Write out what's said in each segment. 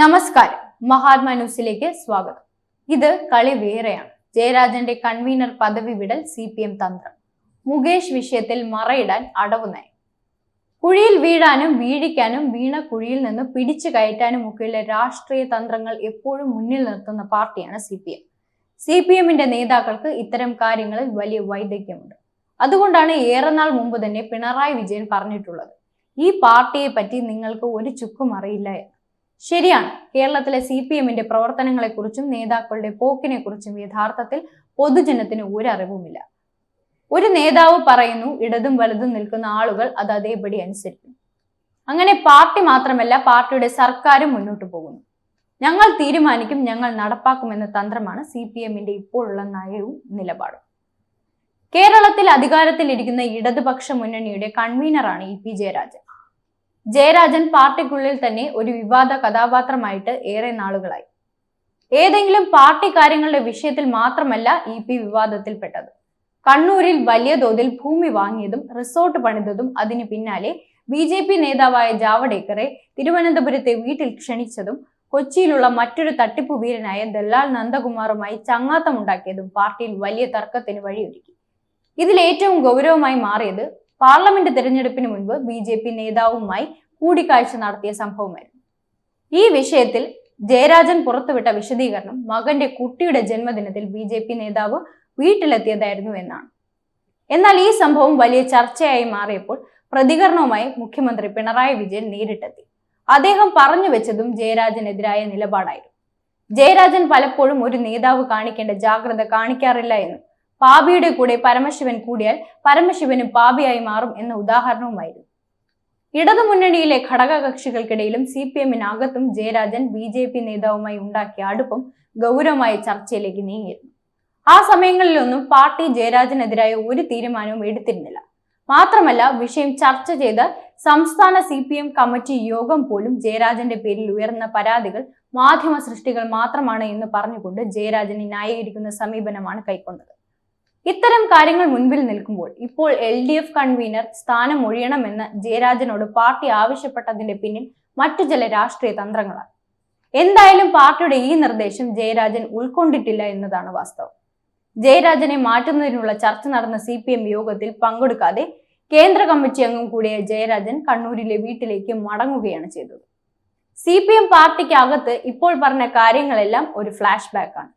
നമസ്കാരം. മഹാത്മാ ന്യൂസിലേക്ക് സ്വാഗതം. ഇത് കളി വേറെയാണ്. ജയരാജന്റെ കൺവീനർ പദവി വിടൽ സി പി എം തന്ത്രം. മുകേഷ് വിഷയത്തിൽ മറയിടാൻ അടവ് നയം. കുഴിയിൽ വീഴാനും വീഴിക്കാനും വീണ കുഴിയിൽ നിന്ന് പിടിച്ചു കയറ്റാനും ഒക്കെയുള്ള രാഷ്ട്രീയ തന്ത്രങ്ങൾ എപ്പോഴും മുന്നിൽ നിർത്തുന്ന പാർട്ടിയാണ് C P M C P എമ്മിന്റെ നേതാക്കൾക്ക് ഇത്തരം കാര്യങ്ങളിൽ വലിയ വൈദഗ്ധ്യമുണ്ട്. അതുകൊണ്ടാണ് ഏറെ നാൾ മുമ്പ് തന്നെ പിണറായി വിജയൻ പറഞ്ഞിട്ടുള്ളത്. ഈ പാർട്ടിയെ പറ്റി നിങ്ങൾക്ക് ഒരു ചുക്കും അറിയില്ല എന്ന്. ശരിയാണ്. കേരളത്തിലെ സി പി എമ്മിന്റെ പ്രവർത്തനങ്ങളെക്കുറിച്ചും നേതാക്കളുടെ പോക്കിനെക്കുറിച്ചും യഥാർത്ഥത്തിൽ പൊതുജനത്തിന് ഒരു അറിവുമില്ല ഒരു നേതാവ് പറയുന്നു ഇടതും വലതും നിൽക്കുന്ന ആളുകൾ അത് അതേപടി അനുസരിക്കും. അങ്ങനെ പാർട്ടി മാത്രമല്ല പാർട്ടിയുടെ സർക്കാരും മുന്നോട്ട് പോകുന്നു. ഞങ്ങൾ തീരുമാനിക്കും ഞങ്ങൾ നടപ്പാക്കുമെന്ന തന്ത്രമാണ് സി പി എമ്മിന്റെ ഇപ്പോഴുള്ള നയവും നിലപാടും. കേരളത്തിൽ അധികാരത്തിലിരിക്കുന്ന ഇടതുപക്ഷ മുന്നണിയുടെ കൺവീനറാണ് ഇ പി ജയരാജൻ. ജയരാജൻ പാർട്ടിക്കുള്ളിൽ തന്നെ ഒരു വിവാദ കഥാപാത്രമായിട്ട് ഏറെ നാളുകളായി. ഏതെങ്കിലും പാർട്ടി കാര്യങ്ങളുടെ വിഷയത്തിൽ മാത്രമല്ല ഇ പി വിവാദത്തിൽപ്പെട്ടത്. കണ്ണൂരിൽ വലിയ തോതിൽ ഭൂമി വാങ്ങിയതും റിസോർട്ട് പണിതതും അതിനു പിന്നാലെ ബി ജെ പി നേതാവായ ജാവഡേക്കറെ തിരുവനന്തപുരത്തെ വീട്ടിൽ ക്ഷണിച്ചതും കൊച്ചിയിലുള്ള മറ്റൊരു തട്ടിപ്പു വീരനായ ദല്ലാൽ നന്ദകുമാറുമായി ചങ്ങാത്തമുണ്ടാക്കിയതും പാർട്ടിയിൽ വലിയ തർക്കത്തിന് വഴിയൊരുക്കി. ഇതിൽ ഏറ്റവും ഗൗരവമായി മാറിയത് പാർലമെന്റ് തെരഞ്ഞെടുപ്പിന് മുൻപ് ബി ജെ പി നേതാവുമായി കൂടിക്കാഴ്ച നടത്തിയ സംഭവമായിരുന്നു. ഈ വിഷയത്തിൽ ജയരാജൻ പുറത്തുവിട്ട വിശദീകരണം മകന്റെ കുട്ടിയുടെ ജന്മദിനത്തിൽ ബി ജെ പി നേതാവ് വീട്ടിലെത്തിയതായിരുന്നു എന്നാണ്. എന്നാൽ ഈ സംഭവം വലിയ ചർച്ചയായി മാറിയപ്പോൾ പ്രതികരണവുമായി മുഖ്യമന്ത്രി പിണറായി വിജയൻ നേരിട്ടെത്തി. അദ്ദേഹം പറഞ്ഞു വെച്ചതും ജയരാജനെതിരായ നിലപാടായിരുന്നു. ജയരാജൻ പലപ്പോഴും ഒരു നേതാവ് കാണിക്കേണ്ട ജാഗ്രത കാണിക്കാറില്ല എന്നും പാപിയുടെ കൂടെ പരമശിവൻ കൂടിയാൽ പരമശിവനും പാപിയായി മാറും എന്ന ഉദാഹരണവുമായിരുന്നു. ഇടതുമുന്നണിയിലെ ഘടകകക്ഷികൾക്കിടയിലും സി പി എമ്മിനകത്തും ജയരാജൻ ബി ജെ പി നേതാവുമായി ഉണ്ടാക്കിയ അടുപ്പം ഗൗരവമായ ചർച്ചയിലേക്ക് നീങ്ങിയിരുന്നു. ആ സമയങ്ങളിലൊന്നും പാർട്ടി ജയരാജനെതിരായ ഒരു തീരുമാനവും എടുത്തിരുന്നില്ല. മാത്രമല്ല വിഷയം ചർച്ച ചെയ്ത സംസ്ഥാന സി പി എം കമ്മിറ്റി യോഗം പോലും ജയരാജന്റെ പേരിൽ ഉയർന്ന പരാതികൾ മാധ്യമ സൃഷ്ടികൾ മാത്രമാണ് എന്ന് പറഞ്ഞുകൊണ്ട് ജയരാജനെ ന്യായീകരിക്കുന്ന സമീപനമാണ് കൈക്കൊണ്ടത്. ഇത്തരം കാര്യങ്ങൾ മുൻപിൽ നിൽക്കുമ്പോൾ ഇപ്പോൾ എൽ ഡി എഫ് കൺവീനർ സ്ഥാനം ഒഴിയണമെന്ന് ജയരാജനോട് പാർട്ടി ആവശ്യപ്പെട്ടതിന്റെ പിന്നിൽ മറ്റു ചില രാഷ്ട്രീയ തന്ത്രങ്ങളാണ്. എന്തായാലും പാർട്ടിയുടെ ഈ നിർദ്ദേശം ജയരാജൻ ഉൾക്കൊണ്ടിട്ടില്ല എന്നതാണ് വാസ്തവം. ജയരാജനെ മാറ്റുന്നതിനുള്ള ചർച്ച നടന്ന സി പി എം യോഗത്തിൽ പങ്കെടുക്കാതെ കേന്ദ്ര കമ്മിറ്റി അംഗം കൂടിയ ജയരാജൻ കണ്ണൂരിലെ വീട്ടിലേക്ക് മടങ്ങുകയാണ് ചെയ്തത്. സി പി എം പാർട്ടിക്കകത്ത് ഇപ്പോൾ പറഞ്ഞ കാര്യങ്ങളെല്ലാം ഒരു ഫ്ലാഷ് ആണ്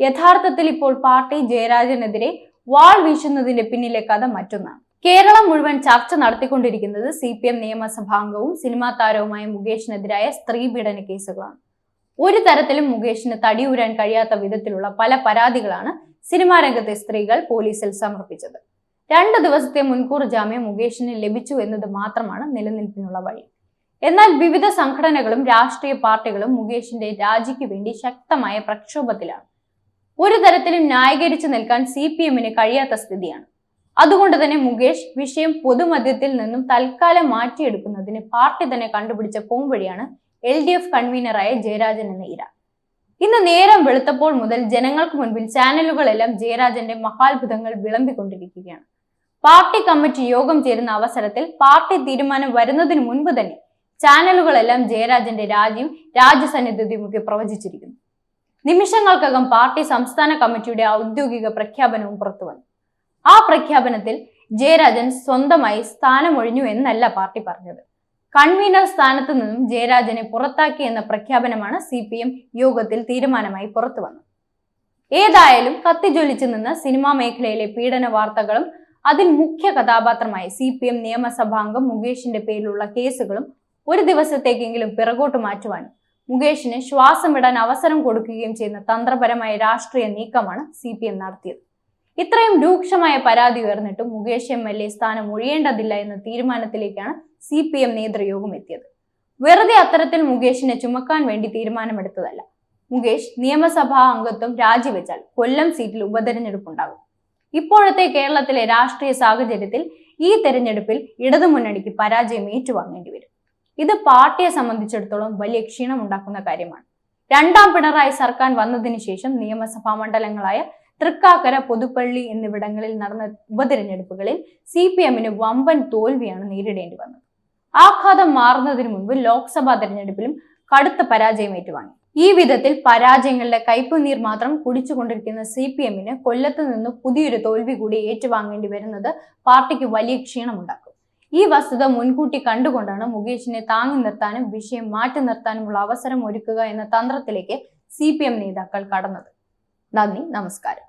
യഥാർത്ഥത്തിൽ ഇപ്പോൾ പാർട്ടി ജയരാജനെതിരെ വാൾ വീശുന്നതിന്റെ പിന്നിലെ കഥ മറ്റൊന്നാണ്. കേരളം മുഴുവൻ ചർച്ച നടത്തിക്കൊണ്ടിരിക്കുന്നത് സി പി എം നിയമസഭാംഗവും സിനിമാ താരവുമായ മുകേഷിനെതിരായ സ്ത്രീപീഡന കേസുകളാണ്. ഒരു തരത്തിലും മുകേഷിന് തടിയൂരാൻ കഴിയാത്ത വിധത്തിലുള്ള പല പരാതികളാണ് സിനിമാ രംഗത്തെ സ്ത്രീകൾ പോലീസിൽ സമർപ്പിച്ചത്. രണ്ട് ദിവസത്തെ മുൻകൂർ ജാമ്യം മുകേഷിന് ലഭിച്ചു എന്നത് മാത്രമാണ് നിലനിൽപ്പിനുള്ള വഴി. എന്നാൽ വിവിധ സംഘടനകളും രാഷ്ട്രീയ പാർട്ടികളും മുകേഷിന്റെ രാജിക്ക് വേണ്ടി ശക്തമായ പ്രക്ഷോഭത്തിലാണ്. ഒരു തരത്തിലും ന്യായീകരിച്ചു നിൽക്കാൻ സി പി എമ്മിന് കഴിയാത്ത സ്ഥിതിയാണ്. അതുകൊണ്ട് തന്നെ മുകേഷ് വിഷയം പൊതുമധ്യത്തിൽ നിന്നും തൽക്കാലം മാറ്റിയെടുക്കുന്നതിന് പാർട്ടി തന്നെ കണ്ടുപിടിച്ച പോംവഴിയാണ് എൽ ഡി എഫ് കൺവീനറായ ജയരാജൻ എന്ന ഇര. ഇന്ന് നേരം വെളുത്തപ്പോൾ മുതൽ ജനങ്ങൾക്ക് മുൻപിൽ ചാനലുകളെല്ലാം ജയരാജന്റെ മഹാത്ഭുതങ്ങൾ വിളമ്പിക്കൊണ്ടിരിക്കുകയാണ്. പാർട്ടി കമ്മിറ്റി യോഗം ചേരുന്ന അവസരത്തിൽ പാർട്ടി തീരുമാനം വരുന്നതിന് മുൻപ് തന്നെ ചാനലുകളെല്ലാം ജയരാജന്റെ രാജിയും രാജ്യസന്നിധ്യതയും ഒക്കെ പ്രവചിച്ചിരിക്കുന്നു. നിമിഷങ്ങൾക്കകം പാർട്ടി സംസ്ഥാന കമ്മിറ്റിയുടെ ഔദ്യോഗിക പ്രഖ്യാപനവും പുറത്തുവന്നു ആ പ്രഖ്യാപനത്തിൽ ജയരാജൻ സ്വന്തമായി സ്ഥാനമൊഴിഞ്ഞു എന്നല്ല പാർട്ടി പറഞ്ഞത്. കൺവീനർ സ്ഥാനത്ത് നിന്നും ജയരാജനെ പുറത്താക്കി എന്ന പ്രഖ്യാപനമാണ് സി പി എം യോഗത്തിൽ തീരുമാനമായി പുറത്തു വന്നത്. ഏതായാലും കത്തിജ്വലിച്ചു നിന്ന സിനിമാ മേഖലയിലെ പീഡന വാർത്തകളും അതിൽ മുഖ്യ കഥാപാത്രമായി സി പി എം നിയമസഭാംഗം മുകേഷിന്റെ പേരിലുള്ള കേസുകളും ഒരു ദിവസത്തേക്കെങ്കിലും പിറകോട്ട് മാറ്റുവാനും മുകേഷിന് ശ്വാസം വിടാൻ അവസരം കൊടുക്കുകയും ചെയ്യുന്ന തന്ത്രപരമായ രാഷ്ട്രീയ നീക്കമാണ് സി പി എം നടത്തിയത്. ഇത്രയും രൂക്ഷമായ പരാതി ഉയർന്നിട്ടും മുകേഷ് എം എൽ എ സ്ഥാനം ഒഴിയേണ്ടതില്ല എന്ന തീരുമാനത്തിലേക്കാണ് സി പി എം നേതൃയോഗം എത്തിയത്. വെറുതെ അത്തരത്തിൽ മുകേഷിനെ ചുമക്കാൻ വേണ്ടി തീരുമാനമെടുത്തതല്ല. മുകേഷ് നിയമസഭാ അംഗത്വം രാജിവെച്ചാൽ കൊല്ലം സീറ്റിൽ ഉപതെരഞ്ഞെടുപ്പുണ്ടാകും. ഇപ്പോഴത്തെ കേരളത്തിലെ രാഷ്ട്രീയ സാഹചര്യത്തിൽ ഈ തെരഞ്ഞെടുപ്പിൽ ഇടതുമുന്നണിക്ക് പരാജയം ഏറ്റുവാങ്ങേണ്ടി വരും. ഇത് പാർട്ടിയെ സംബന്ധിച്ചിടത്തോളം വലിയ ക്ഷീണം ഉണ്ടാക്കുന്ന കാര്യമാണ്. രണ്ടാം പിണറായി സർക്കാർ വന്നതിന് ശേഷം നിയമസഭാ മണ്ഡലങ്ങളായ തൃക്കാക്കര പുതുപ്പള്ളി എന്നിവിടങ്ങളിൽ നടന്ന ഉപതിരഞ്ഞെടുപ്പുകളിൽ സി പി എമ്മിന് വമ്പൻ തോൽവിയാണ് നേരിടേണ്ടി വന്നത്. ആഘാതം മാറുന്നതിന് മുൻപ് ലോക്സഭാ തെരഞ്ഞെടുപ്പിലും കടുത്ത പരാജയം ഏറ്റുവാങ്ങി. ഈ വിധത്തിൽ പരാജയങ്ങളുടെ കയ്പുനീർ മാത്രം കുടിച്ചുകൊണ്ടിരിക്കുന്ന സി പി എമ്മിന് കൊല്ലത്ത് നിന്ന് പുതിയൊരു തോൽവി കൂടി ഏറ്റുവാങ്ങേണ്ടി വരുന്നത് പാർട്ടിക്ക് വലിയ ക്ഷീണമുണ്ടാക്കും. ഈ വസ്തുത മുൻകൂട്ടി കണ്ടുകൊണ്ടാണ് മുകേഷിനെ താങ്ങി നിർത്താനും വിഷയം മാറ്റി നിർത്താനുമുള്ള അവസരം ഒരുക്കുക എന്ന തന്ത്രത്തിലേക്ക് സി നേതാക്കൾ കടന്നത്. നന്ദി നമസ്കാരം.